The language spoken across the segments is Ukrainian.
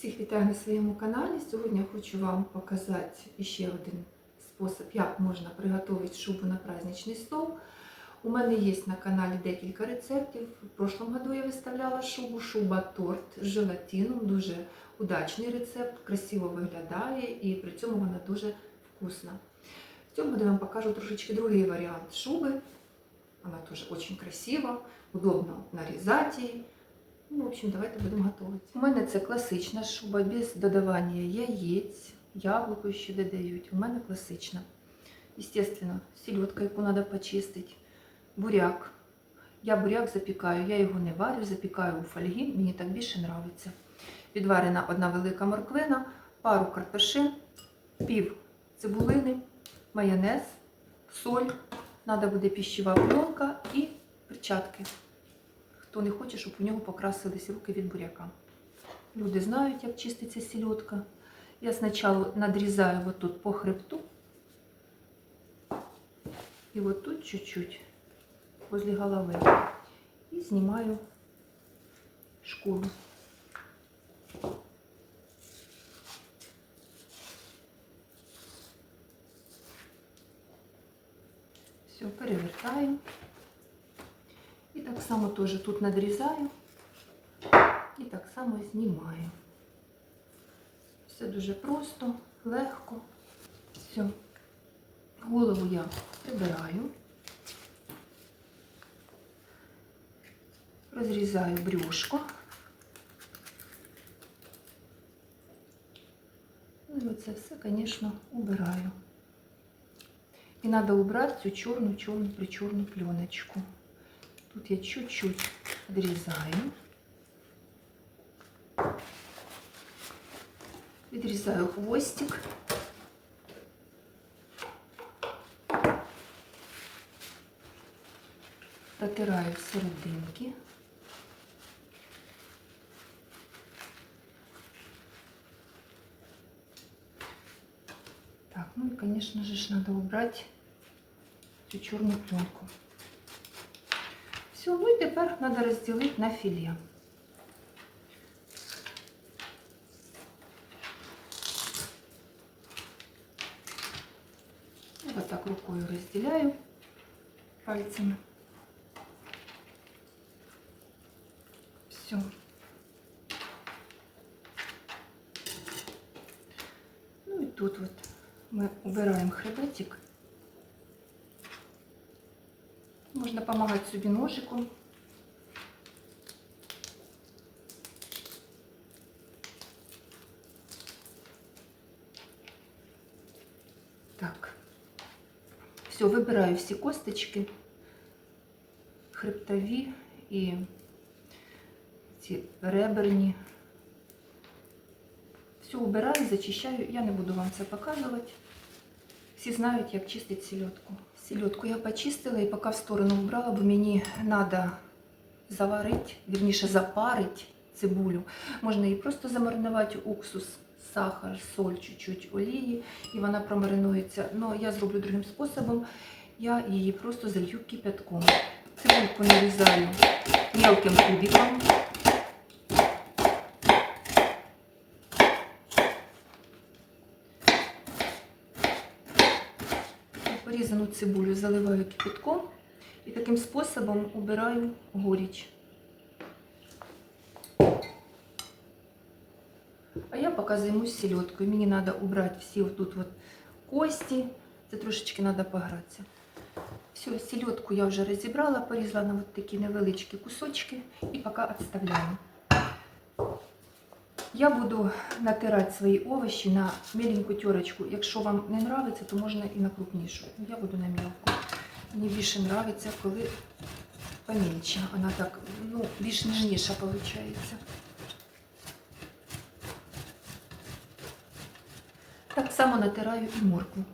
Всіх вітаю на своєму каналі. Сьогодні я хочу вам показати ще один спосіб, як можна приготувати шубу на праздничний стол. У мене є на каналі декілька рецептів. В прошлом году я виставляла шубу, шуба торт з желатином. Дуже удачний рецепт, красиво виглядає і при цьому вона дуже вкусна. В цьому я вам покажу трошечки другий варіант шуби. Вона теж дуже красива, удобно нарізати її. Ну, в общем, давайте будемо готувати. У мене це класична шуба без додавання яєць, яблуко ще додають. У мене класична. Естественно, селедка, яку треба почистити, буряк. Я буряк запікаю, я його не варю, запікаю у фольгі, мені так більше подобається. Відварена одна велика морквина, пару картошин, пів цибулини, майонез, соль, треба буде піщева пленка і перчатки хто не хоче, щоб у нього покрасились руки від буряка. Люди знають, як чиститься сільотка. Я спочатку надрізаю вот тут по хребту. І вот тут чуть-чуть возле голови. І знімаю шкуру. Все, перевертаю. Само теж тут надрізаю і так само знімаю. Все дуже просто, легко. Все. Голову я прибираю, розрізаю брюшко. Ну і оце все, звісно, убираю. І треба убрати цю чорну-чорну причорну пленочку. Тут я чуть-чуть відрізаю. Відрізаю хвостик. Протираю серединки. Так, ну и, конечно же, ж надо убрать всю черную пленку. Все, ну і тепер треба розділити на філе. Вот так рукою розділяю пальцами. Все. Ну і тут вот ми убираємо хребетик. Можна собі ножиком. Так. Все, вибираю всі косточки, хребтові і ці реберні. Все убираю, зачищаю. Я не буду вам це показувати. Всі знають, як чистити сільотку. Сільотку я почистила і поки в сторону вбрала, бо мені треба заварити, вірніше запарити цибулю. Можна її просто замаринувати уксус, сахар, соль, чуть-чуть олії, і вона промаринується. Ну, я зроблю другим способом. Я її просто залью кипятком. Цибульку нарізаю мелким кубиком. Порізану цибулю заливаю кипятком і таким способом убираю горіч. А я поки займусь селедкою. Мені треба убрати всі отут от кості. Це трошечки треба погратися. Все, селедку я вже розібрала, порізала на от такі невеличкі кусочки і поки відставляю. Я буду натирати свої овочі на міленьку терочку. Якщо вам не подобається, то можна і на крупнішу. Я буду на мілку. Мені більше подобається, коли поменше. Вона так, ну, більш ніжніша виходить. Так само натираю і моркву.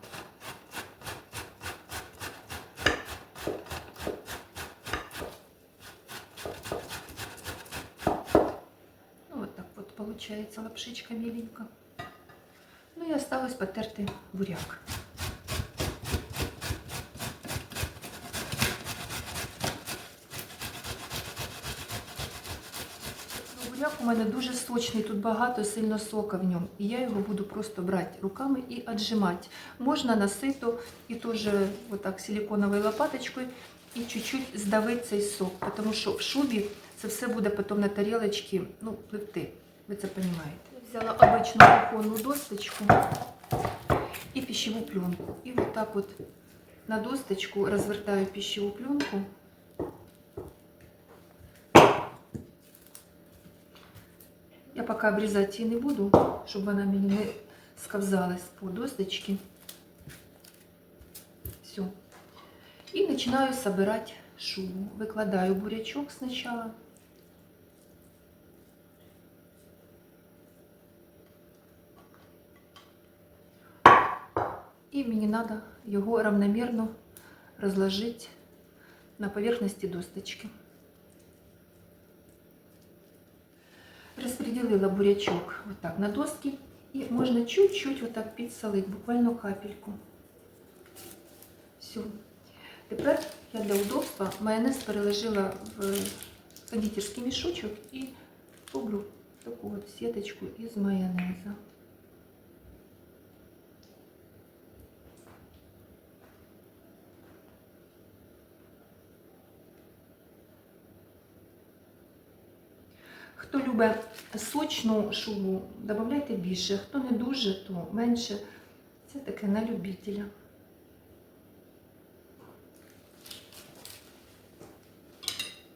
Ну, вот получается лапшичка миленько. Ну и осталось потерти буряк. Ну, буряк у мене дуже сочний, тут багато сильно сока в ньому. І я його буду просто брати руками і отжимати. Можна на сито і теж отак силиконовою лопаточкою і чуть-чуть здавити цей сок, тому що в шубі це все буде потім на тарілочці ну, пливти. Ви це розумієте. Взяла обичну кухонну досточку і пищеву пленку. І отак от на досточку розвертаю пищеву пленку. Я пока обрезать її не буду, щоб вона мені не сковзалась по досточке. Все. И начинаю собирать шубу. Выкладаю бурячок сначала. І мені треба його равномірно розложити на поверхності досточки. Розподілила бурячок вот так на доски і можна чуть-чуть вот так підсолити, буквально капельку. Все. Тепер я для удобства майонез переложила в кондитерський мішочок і роблю таку от сіточку із майонеза. Хто любить сочну шубу, додавайте більше. Хто не дуже, то менше. Це таке на любителя.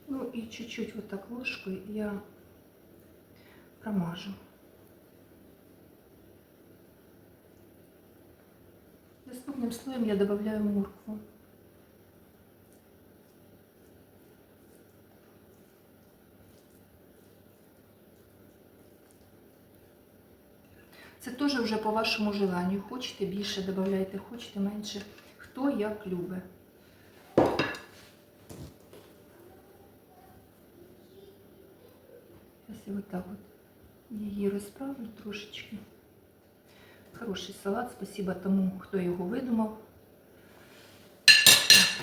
Ну и чуть-чуть вот так ложкой я промажу. Наступным слоем я добавляю моркву. Це теж вже по вашому желанню. Хочете більше додавайте, хочете менше. Хто як любить. Я отак от її розправлю трошечки. Хороший салат, спасибо тому, хто його видумав.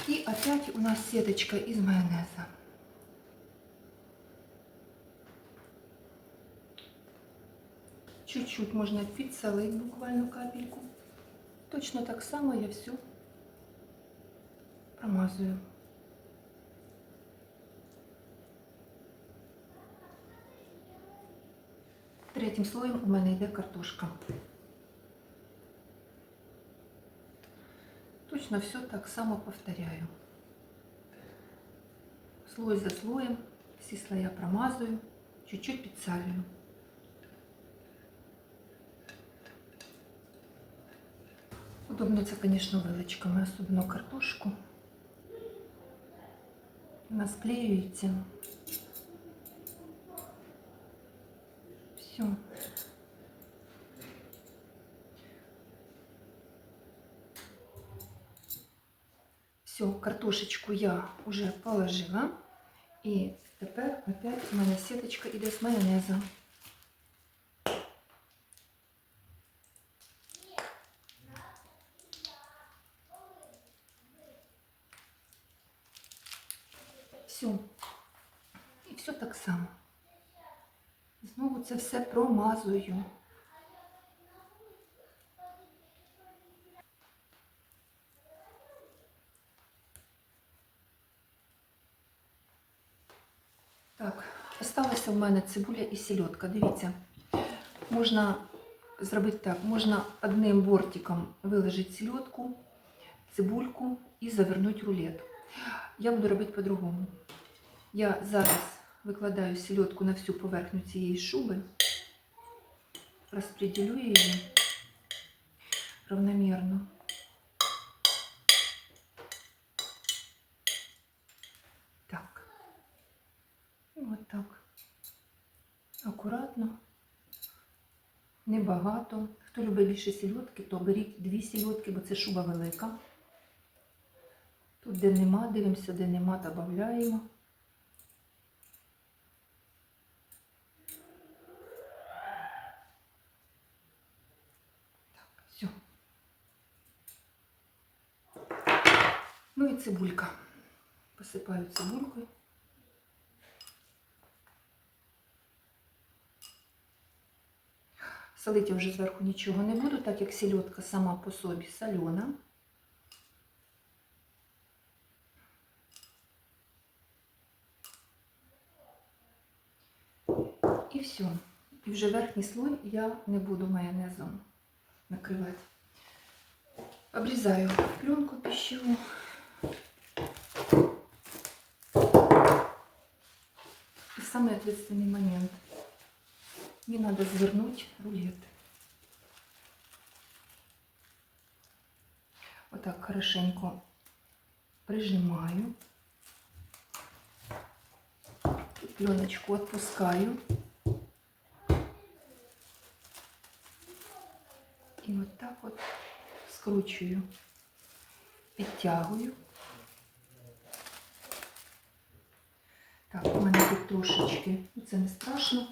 І опять у нас сеточка із майонеза. Чуть-чуть можна підсолити, буквально капельку. Точно так само я все промазую. Третім слоєм у мене йде картошка. Точно все так само повторяю. Слой за слоем, всі слоя промазую, чуть-чуть підсалюю. Удобно це, звісно, вилочками, особливо картошку. Вона склеюється. Все. Все, картошечку я уже положила. І тепер опять у мене сіточка іде з майонезом. Все. І все так само. Знову це все промазую. Так, осталася в мене цибуля і сільотка. Дивіться, можна зробити так, можна одним бортиком виложити сільотку, цибульку і завернути рулет. Я буду робити по-другому. Я зараз викладаю сільотку на всю поверхню цієї шуби, розподілю її равномірно. Так. От так. Акуратно. Небагато. Хто любить більше сільотки, то беріть дві сільотки, бо це шуба велика. Тут, де нема, дивимося, де нема, додаємо. Так, все. Ну і цибулька. Посипаю цибулькою. Солити вже зверху нічого не буду, так як сільотка сама по собі солена. І все. І вже верхній слой я не буду майонезом накривати. Обрізаю пленку пищеву. И самый ответственный момент. Не надо завернуть рулет. Вот так хорошенько прижимаю. Пленочку отпускаю. И вот так вот скручиваю, підтягую. Так, у мене тут трошечки, це не страшно.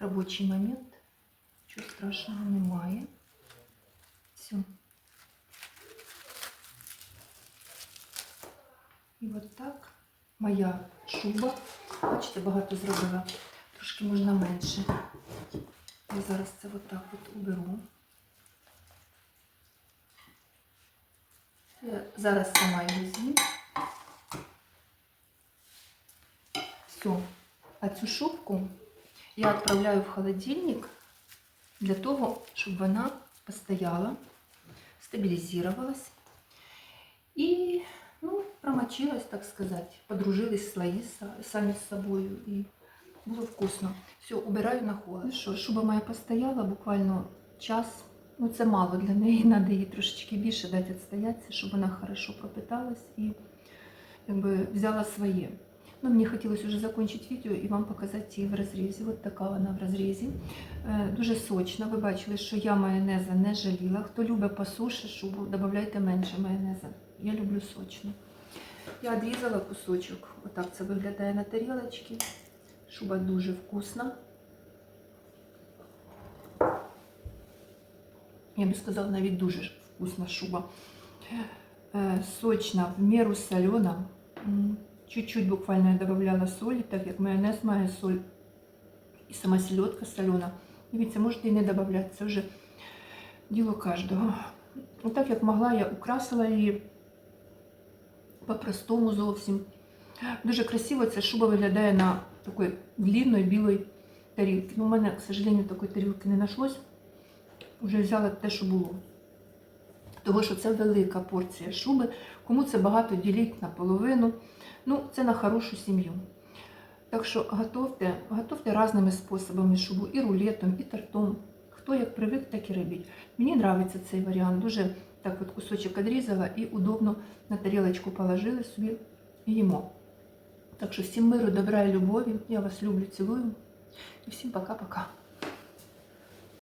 Робочий момент. Нічого страшного немає. Все. І от так моя шуба. Бачите, багато зробила. Трошки можна менше. Я зараз це отак от уберу. Я зараз сама його з'їм. Все. А цю шубку я відправляю в холодильник для того, щоб вона постояла, стабілізувалась і ну, промочилась, так сказати, подружились слої са- самі з собою і було вкусно. Все, убираю на холод. Що, шуба моя постояла буквально час. Ну, це мало для неї, треба їй трошечки більше дати відстоятися, щоб вона хорошо пропиталась і якби взяла своє. Ну, мені хотілося вже закінчити відео і вам показати її в розрізі. Ось така вона в розрізі. Е, Дуже сочна. Ви бачили, що я майонеза не жаліла. Хто любить по суші шубу, додавайте менше майонеза. Я люблю сочну. Я відрізала кусочок. Отак це виглядає на тарілочці. Шуба дуже вкусна. Я би сказала, навіть дуже вкусна шуба. Е, Сочна, в міру солена. Чуть-чуть буквально я додавала солі, так як майонез має соль. І сама сельодка солена. Дивіться, можете і не додавати, це вже діло кожного. Отак як могла, я украсила її по-простому зовсім. Дуже красиво ця шуба виглядає на такій длинної білої тарілці. Ну, у мене, к сожалению, такої тарілки не знайшлось. Вже взяла те, що було. Тому що це велика порція шуби. Кому це багато діліть наполовину. Ну, це на хорошу сім'ю. Так що готовте, готовте різними способами шубу, і рулетом, і тортом. Хто як привик, так і робіть. Мені подобається цей варіант. Дуже так от кусочок відрізала і удобно на тарілочку положили собі і їмо. Так що всім миру, добра і любові. Я вас люблю, цілую. І всім пока-пока.